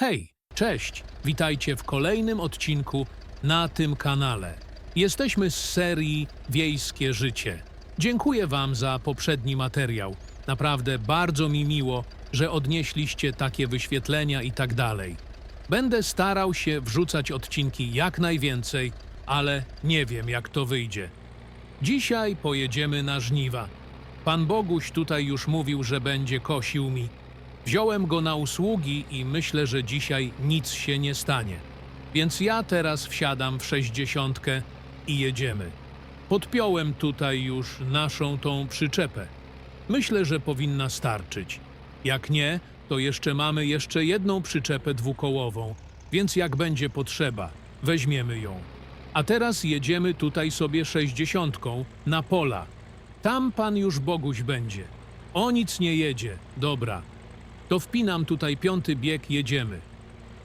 Hej, cześć! Witajcie w kolejnym odcinku na tym kanale. Jesteśmy z serii Wiejskie Życie. Dziękuję Wam za poprzedni materiał. Naprawdę bardzo mi miło, że odnieśliście takie wyświetlenia i tak dalej. Będę starał się wrzucać odcinki jak najwięcej, ale nie wiem jak to wyjdzie. Dzisiaj pojedziemy na żniwa. Pan Boguś tutaj już mówił, że będzie kosił mi. Wziąłem go na usługi i myślę, że dzisiaj nic się nie stanie. Więc ja teraz wsiadam w sześćdziesiątkę i jedziemy. Podpiąłem tutaj już naszą tą przyczepę. Myślę, że powinna starczyć. Jak nie, to jeszcze mamy jeszcze jedną przyczepę dwukołową, więc jak będzie potrzeba, weźmiemy ją. A teraz jedziemy tutaj sobie sześćdziesiątką na pola. Tam pan już Boguś będzie. O nic nie jedzie. Dobra. To wpinam tutaj piąty bieg, jedziemy.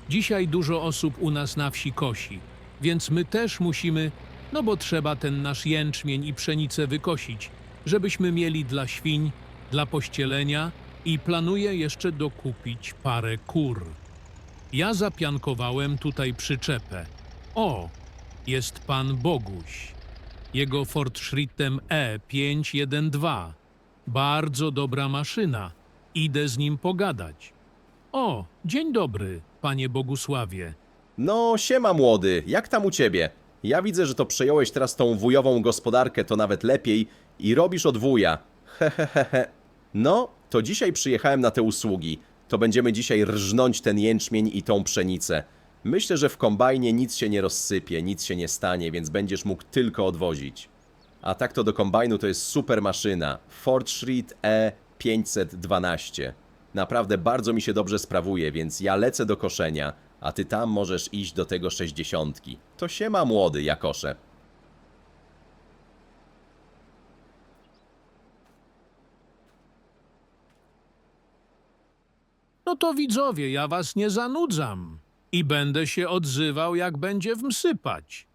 Dzisiaj dużo osób u nas na wsi kosi, więc my też musimy, no bo trzeba ten nasz jęczmień i pszenicę wykosić, żebyśmy mieli dla świń, dla pościelenia i planuję jeszcze dokupić parę kur. Ja zapiankowałem tutaj przyczepę. O, jest pan Boguś. Jego Fortschrittem E E512. Bardzo dobra maszyna. Idę z nim pogadać. O, dzień dobry, panie Bogusławie. No, siema młody, jak tam u ciebie? Ja widzę, że to przejąłeś teraz tą wujową gospodarkę, to nawet lepiej i robisz od wuja. Hehehehe. No, to dzisiaj przyjechałem na te usługi. To będziemy dzisiaj rżnąć ten jęczmień i tą pszenicę. Myślę, że w kombajnie nic się nie rozsypie, nic się nie stanie, więc będziesz mógł tylko odwozić. A tak to do kombajnu to jest super maszyna. Fortschritt E E512. Naprawdę bardzo mi się dobrze sprawuje, więc ja lecę do koszenia, a ty tam możesz iść do tego 60. To się ma młody, Jakosze. No to widzowie, ja was nie zanudzam i będę się odzywał, jak będzie wmsypać.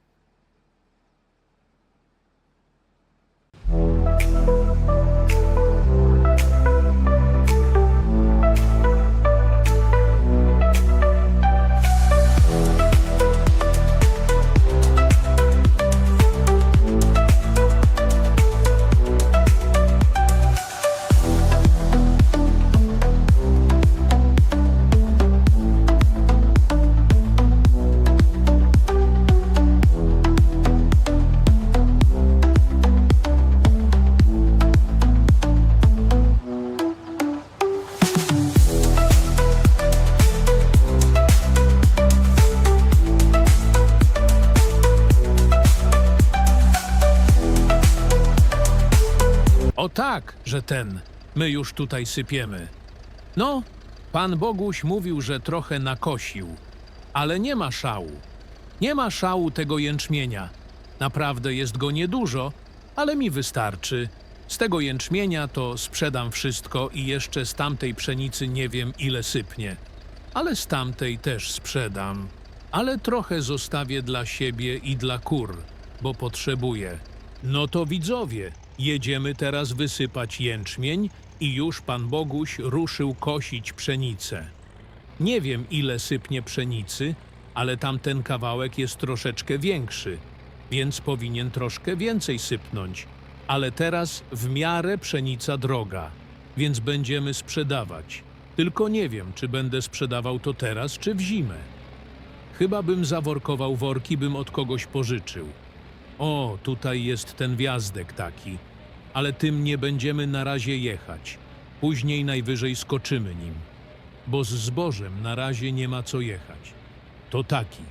O tak, że ten. My już tutaj sypiemy. No, pan Boguś mówił, że trochę nakosił, ale nie ma szału. Nie ma szału tego jęczmienia. Naprawdę jest go niedużo, ale mi wystarczy. Z tego jęczmienia to sprzedam wszystko i jeszcze z tamtej pszenicy nie wiem ile sypnie. Ale z tamtej też sprzedam. Ale trochę zostawię dla siebie i dla kur, bo potrzebuję. No to widzowie, jedziemy teraz wysypać jęczmień i już pan Boguś ruszył kosić pszenicę. Nie wiem ile sypnie pszenicy, ale tamten kawałek jest troszeczkę większy, więc powinien troszkę więcej sypnąć. Ale teraz w miarę pszenica droga, więc będziemy sprzedawać. Tylko nie wiem, czy będę sprzedawał to teraz, czy w zimę. Chyba bym zaworkował worki, bym od kogoś pożyczył. O, tutaj jest ten wjazdek taki, ale tym nie będziemy na razie jechać. Później najwyżej skoczymy nim, bo z zbożem na razie nie ma co jechać. To taki.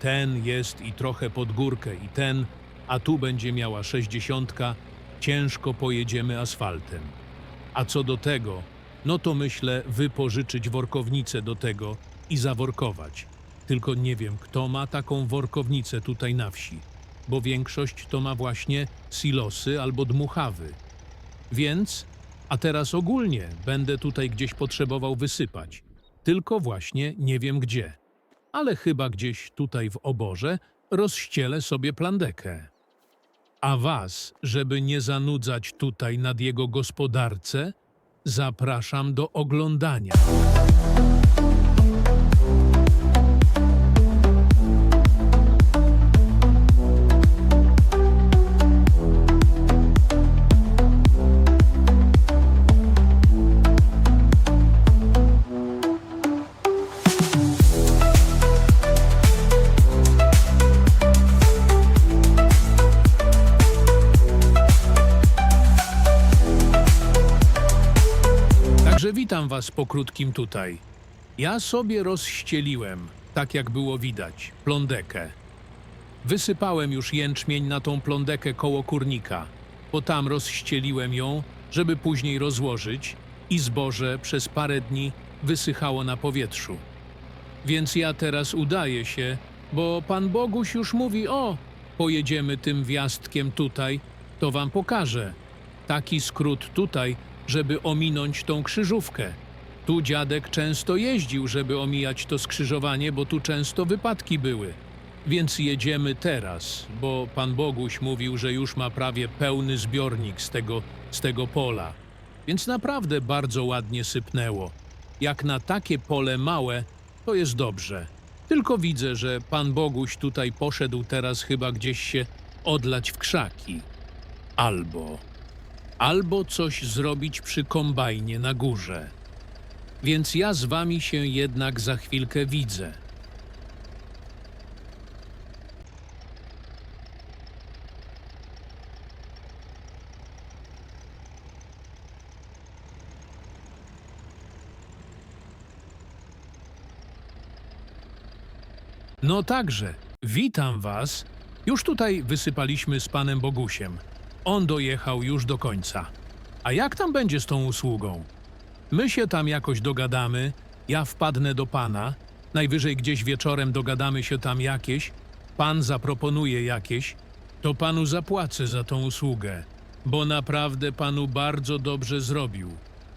Ten jest i trochę pod górkę i ten, a tu będzie miała sześćdziesiątka, ciężko pojedziemy asfaltem. A co do tego, no to myślę wypożyczyć workownicę do tego i zaworkować. Tylko nie wiem, kto ma taką workownicę tutaj na wsi, bo większość to ma właśnie silosy albo dmuchawy. Więc, a teraz ogólnie będę tutaj gdzieś potrzebował wysypać. Tylko właśnie nie wiem gdzie. Ale chyba gdzieś tutaj w oborze rozścielę sobie plandekę. A was, żeby nie zanudzać tutaj nad jego gospodarce, zapraszam do oglądania. Was po krótkim tutaj. Ja sobie rozścieliłem, tak jak było widać, plądekę. Wysypałem już jęczmień na tą plądekę koło kurnika, bo tam rozścieliłem ją, żeby później rozłożyć i zboże przez parę dni wysychało na powietrzu. Więc ja teraz udaję się, bo Pan Boguś już mówi, o, pojedziemy tym wjazdkiem tutaj, to wam pokażę. Taki skrót tutaj, żeby ominąć tą krzyżówkę. Tu dziadek często jeździł, żeby omijać to skrzyżowanie, bo tu często wypadki były. Więc jedziemy teraz, bo Pan Boguś mówił, że już ma prawie pełny zbiornik z tego, z tego pola. Więc naprawdę bardzo ładnie sypnęło. Jak na takie pole małe, to jest dobrze. Tylko widzę, że Pan Boguś tutaj poszedł teraz chyba gdzieś się odlać w krzaki. Albo, albo coś zrobić przy kombajnie na górze. Więc ja z wami się jednak za chwilkę widzę. No także, witam was. Już tutaj wysypaliśmy z panem Bogusiem. On dojechał już do końca. A jak tam będzie z tą usługą? My się tam jakoś dogadamy, ja wpadnę do pana, najwyżej gdzieś wieczorem dogadamy się tam jakieś, pan zaproponuje jakieś, to panu zapłacę za tą usługę, bo naprawdę panu bardzo dobrze zrobił.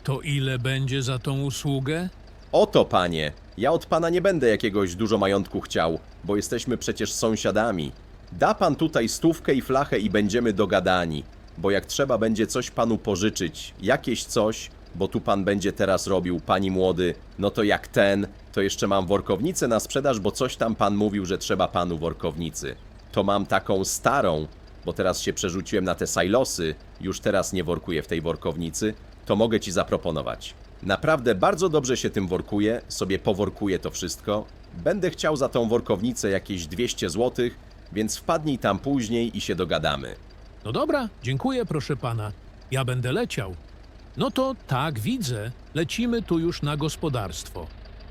To ile będzie za tą usługę? Oto, panie, ja od pana nie będę jakiegoś dużo majątku chciał, bo jesteśmy przecież sąsiadami. Da pan tutaj stówkę i flachę i będziemy dogadani, bo jak trzeba będzie coś panu pożyczyć, jakieś coś, bo tu pan będzie teraz robił, pani młody, no to jak ten, to jeszcze mam workownicę na sprzedaż, bo coś tam pan mówił, że trzeba panu workownicy. To mam taką starą, bo teraz się przerzuciłem na te sajlosy, już teraz nie workuję w tej workownicy, to mogę ci zaproponować. Naprawdę bardzo dobrze się tym workuję, sobie poworkuję to wszystko. Będę chciał za tą workownicę jakieś 200 zł, więc wpadnij tam później i się dogadamy. No dobra, dziękuję, proszę pana. Ja będę leciał. No to tak, widzę. Lecimy tu już na gospodarstwo.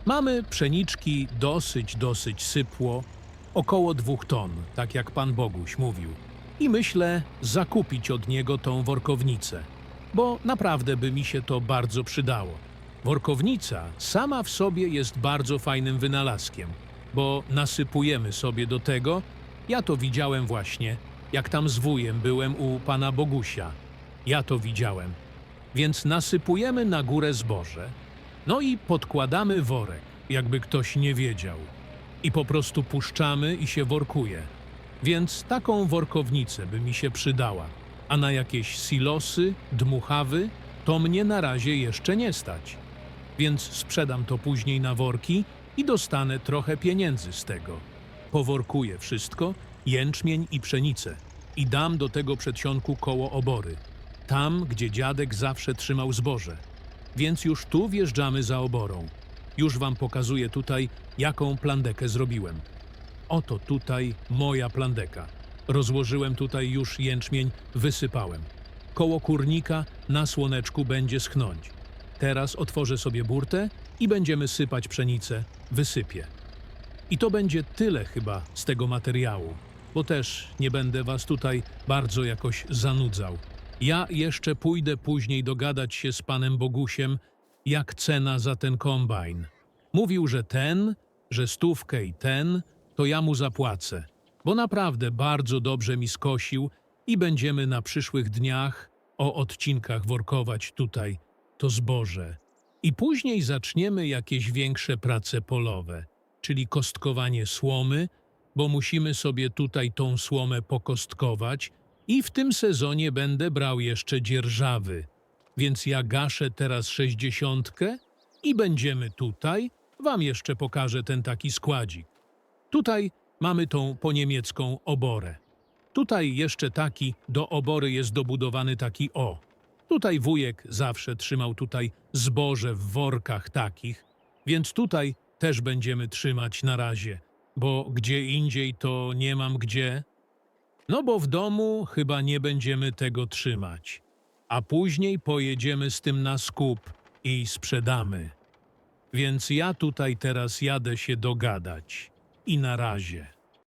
Mamy pszeniczki dosyć, dosyć sypło. Około dwóch ton, tak jak pan Boguś mówił. I myślę zakupić od niego tą workownicę, bo naprawdę by mi się to bardzo przydało. Workownica sama w sobie jest bardzo fajnym wynalazkiem, bo nasypujemy sobie do tego. Ja to widziałem właśnie, jak tam z wujem byłem u pana Bogusia. Ja to widziałem. Więc nasypujemy na górę zboże, no i podkładamy worek, jakby ktoś nie wiedział. I po prostu puszczamy i się workuje. Więc taką workownicę by mi się przydała. A na jakieś silosy, dmuchawy, to mnie na razie jeszcze nie stać. Więc sprzedam to później na worki i dostanę trochę pieniędzy z tego. Poworkuję wszystko, jęczmień i pszenicę i dam do tego przedsionku koło obory. Tam, gdzie dziadek zawsze trzymał zboże. Więc już tu wjeżdżamy za oborą. Już wam pokazuję tutaj, jaką plandekę zrobiłem. Oto tutaj moja plandeka. Rozłożyłem tutaj już jęczmień, wysypałem. Koło kurnika na słoneczku będzie schnąć. Teraz otworzę sobie burtę i będziemy sypać pszenicę. Wysypię. I to będzie tyle chyba z tego materiału, bo też nie będę was tutaj bardzo jakoś zanudzał. Ja jeszcze pójdę później dogadać się z panem Bogusiem, jak cena za ten kombajn. Mówił, że ten, że stówkę i ten, to ja mu zapłacę, bo naprawdę bardzo dobrze mi skosił i będziemy na przyszłych dniach o odcinkach workować tutaj to zboże. I później zaczniemy jakieś większe prace polowe, czyli kostkowanie słomy, bo musimy sobie tutaj tą słomę pokostkować i w tym sezonie będę brał jeszcze dzierżawy. Więc ja gaszę teraz sześćdziesiątkę i będziemy tutaj. Wam jeszcze pokażę ten taki składzik. Tutaj mamy tą poniemiecką oborę. Tutaj jeszcze taki, do obory jest dobudowany taki o. Tutaj wujek zawsze trzymał tutaj zboże w workach takich, więc tutaj też będziemy trzymać na razie, bo gdzie indziej to nie mam gdzie. No bo w domu chyba nie będziemy tego trzymać. A później pojedziemy z tym na skup i sprzedamy. Więc ja tutaj teraz jadę się dogadać. I na razie.